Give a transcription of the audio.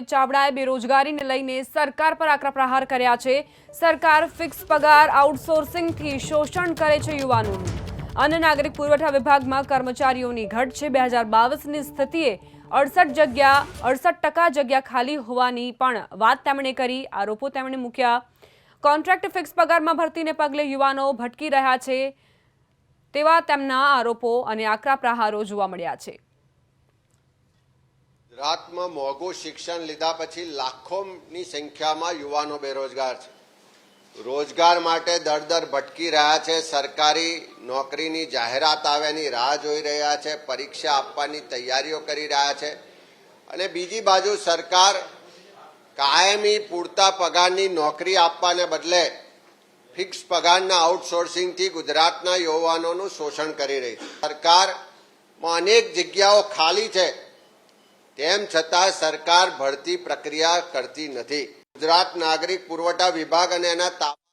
અમિત ચાવડાએ બેરોજગારીને લઈને સરકાર પર આકરા પ્રહાર કર્યા છે. સરકાર ફિક્સ પગાર, આઉટસોર્સિંગથી શોષણ કરે છે યુવાનોનું. અન્ન નાગરિક પુરવઠા વિભાગમાં કર્મચારીઓની ઘટ છે. બે હજાર બાવીસની સ્થિતિએ અડસઠ જગ્યા, અડસઠ ટકા જગ્યા ખાલી હોવાની પણ વાત તેમણે કરી. આરોપો તેમણે મૂક્યા. કોન્ટ્રાક્ટ ફિક્સ પગારમાં ભરતીને પગલે યુવાનો ભટકી રહ્યા છે તેવા તેમના આરોપો અને આકરા પ્રહારો જોવા મળ્યા છે. ગુજરાતમાં મોંઘું શિક્ષણ લીધા પછી લાખોની સંખ્યામાં યુવાનો બેરોજગાર છે. રોજગાર માટે દર દર ભટકી રહ્યા છે. સરકારી નોકરીની જાહેરાત આવ્યાની રાહ જોઈ રહ્યા છે. પરીક્ષા આપવાની તૈયારીઓ કરી રહ્યા છે. અને બીજી બાજુ સરકાર કાયમી પૂરતા પગારની નોકરી આપવાને બદલે ફિક્સ પગારના આઉટસોર્સિંગથી ગુજરાતના યુવાનોનું શોષણ કરી રહી છે. સરકારમાં અનેક જગ્યાઓ ખાલી છે. તેમ છતાં સરકાર ભરતી પ્રક્રિયા કરતી નથી. ગુજરાત નાગરિક પુરવઠા વિભાગ અને એના